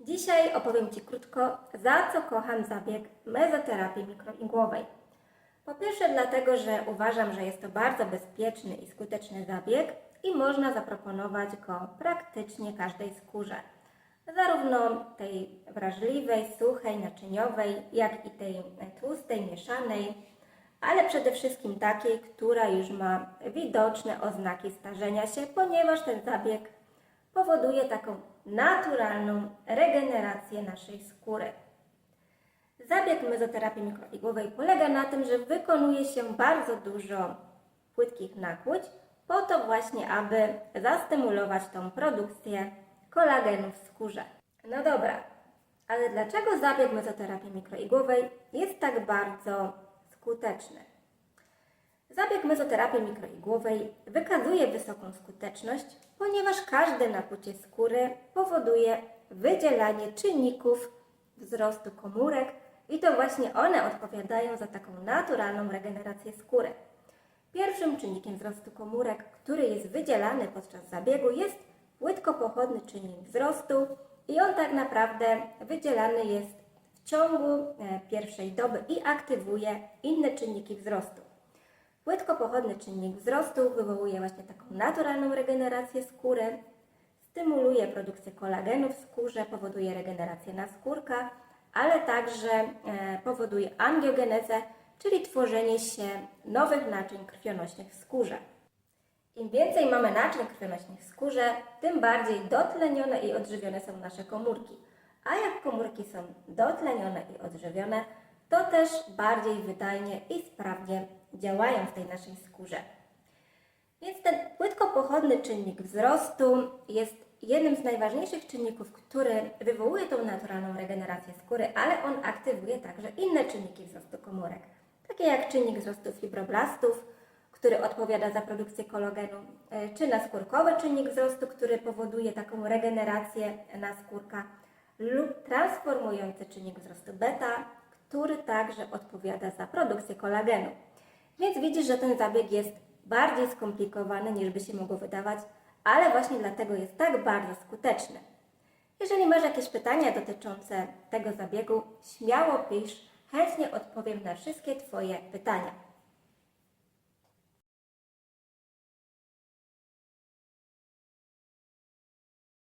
Dzisiaj opowiem Ci krótko, za co kocham zabieg mezoterapii mikroigłowej. Po pierwsze dlatego, że uważam, że jest to bardzo bezpieczny i skuteczny zabieg i można zaproponować go praktycznie każdej skórze. Zarówno tej wrażliwej, suchej, naczyniowej, jak i tej tłustej, mieszanej, ale przede wszystkim takiej, która już ma widoczne oznaki starzenia się, ponieważ ten zabieg powoduje taką naturalną regenerację naszej skóry. Zabieg mezoterapii mikroigłowej polega na tym, że wykonuje się bardzo dużo płytkich nakłuć, po to właśnie, aby zastymulować tą produkcję kolagenu w skórze. No dobra, ale dlaczego zabieg mezoterapii mikroigłowej jest tak bardzo skuteczny? Zabieg mezoterapii mikroigłowej wykazuje wysoką skuteczność, ponieważ każde nakłucie skóry powoduje wydzielanie czynników wzrostu komórek i to właśnie one odpowiadają za taką naturalną regenerację skóry. Pierwszym czynnikiem wzrostu komórek, który jest wydzielany podczas zabiegu jest płytkopochodny czynnik wzrostu i on tak naprawdę wydzielany jest w ciągu e, pierwszej doby i aktywuje inne czynniki wzrostu. Płytkopochodny czynnik wzrostu wywołuje właśnie taką naturalną regenerację skóry, stymuluje produkcję kolagenu w skórze, powoduje regenerację naskórka, ale także e, powoduje angiogenezę, czyli tworzenie się nowych naczyń krwionośnych w skórze. Im więcej mamy naczyń krwionośnych w skórze, tym bardziej dotlenione i odżywione są nasze komórki. A jak komórki są dotlenione i odżywione, to też bardziej wydajnie i sprawnie działają w tej naszej skórze. Więc ten płytkopochodny czynnik wzrostu jest jednym z najważniejszych czynników, który wywołuje tą naturalną regenerację skóry, ale on aktywuje także inne czynniki wzrostu komórek, takie jak czynnik wzrostu fibroblastów, który odpowiada za produkcję kolagenu, e, czy naskórkowy czynnik wzrostu, który powoduje taką regenerację naskórka, lub transformujący czynnik wzrostu beta, który także odpowiada za produkcję kolagenu. Więc widzisz, że ten zabieg jest bardziej skomplikowany niż by się mogło wydawać, ale właśnie dlatego jest tak bardzo skuteczny. Jeżeli masz jakieś pytania dotyczące tego zabiegu, śmiało pisz, chętnie odpowiem na wszystkie Twoje pytania.